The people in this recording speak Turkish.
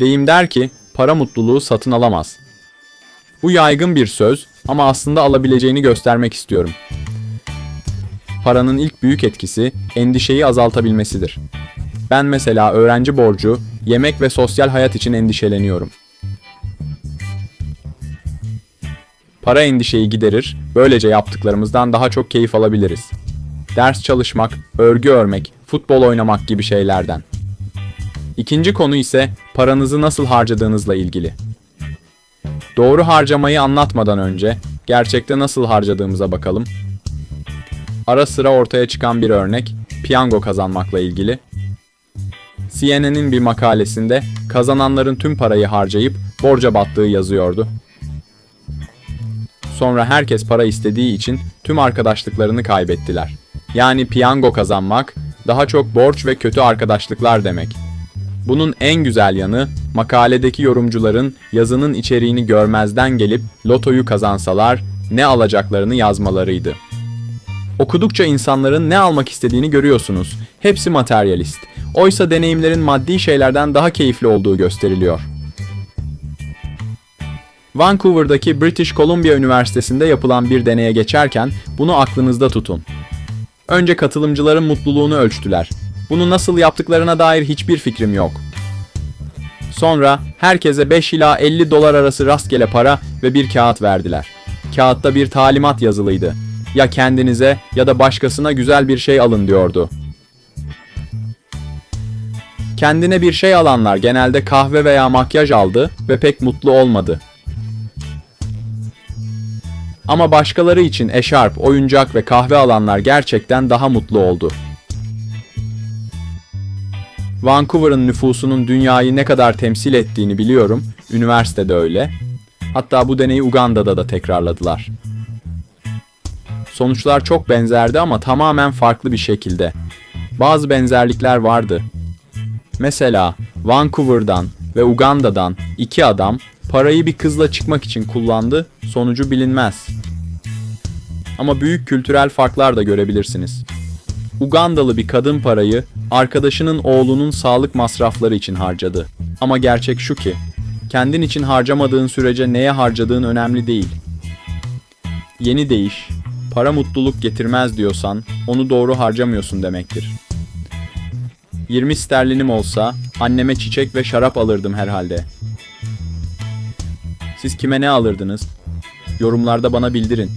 Deyim der ki, para mutluluğu satın alamaz. Bu yaygın bir söz ama aslında alabileceğini göstermek istiyorum. Paranın ilk büyük etkisi endişeyi azaltabilmesidir. Ben mesela öğrenci borcu, yemek ve sosyal hayat için endişeleniyorum. Para endişeyi giderir, böylece yaptıklarımızdan daha çok keyif alabiliriz. Ders çalışmak, örgü örmek, futbol oynamak gibi şeylerden. İkinci konu ise paranızı nasıl harcadığınızla ilgili. Doğru harcamayı anlatmadan önce gerçekte nasıl harcadığımıza bakalım. Ara sıra ortaya çıkan bir örnek piyango kazanmakla ilgili. CNN'in bir makalesinde kazananların tüm parayı harcayıp borca battığı yazıyordu. Sonra herkes para istediği için tüm arkadaşlıklarını kaybettiler. Yani piyango kazanmak daha çok borç ve kötü arkadaşlıklar demek. Bunun en güzel yanı makaledeki yorumcuların yazının içeriğini görmezden gelip lotoyu kazansalar ne alacaklarını yazmalarıydı. Okudukça insanların ne almak istediğini görüyorsunuz. Hepsi materyalist. Oysa deneyimlerin maddi şeylerden daha keyifli olduğu gösteriliyor. Vancouver'daki British Columbia Üniversitesi'nde yapılan bir deneye geçerken bunu aklınızda tutun. Önce katılımcıların mutluluğunu ölçtüler. Bunu nasıl yaptıklarına dair hiçbir fikrim yok. Sonra herkese 5 ila 50 dolar arası rastgele para ve bir kağıt verdiler. Kağıtta bir talimat yazılıydı. Ya kendinize ya da başkasına güzel bir şey alın diyordu. Kendine bir şey alanlar genelde kahve veya makyaj aldı ve pek mutlu olmadı. Ama başkaları için eşarp, oyuncak ve kahve alanlar gerçekten daha mutlu oldu. Vancouver'ın nüfusunun dünyayı ne kadar temsil ettiğini biliyorum. Üniversitede öyle. Hatta bu deneyi Uganda'da da tekrarladılar. Sonuçlar çok benzerdi ama tamamen farklı bir şekilde. Bazı benzerlikler vardı. Mesela Vancouver'dan ve Uganda'dan iki adam parayı bir kızla çıkmak için kullandı, sonucu bilinmez. Ama büyük kültürel farklar da görebilirsiniz. Ugandalı bir kadın parayı arkadaşının oğlunun sağlık masrafları için harcadı. Ama gerçek şu ki, kendin için harcamadığın sürece neye harcadığın önemli değil. Yeni değiş, para mutluluk getirmez diyorsan onu doğru harcamıyorsun demektir. 20 sterlinim olsa anneme çiçek ve şarap alırdım herhalde. Siz kime ne alırdınız? Yorumlarda bana bildirin.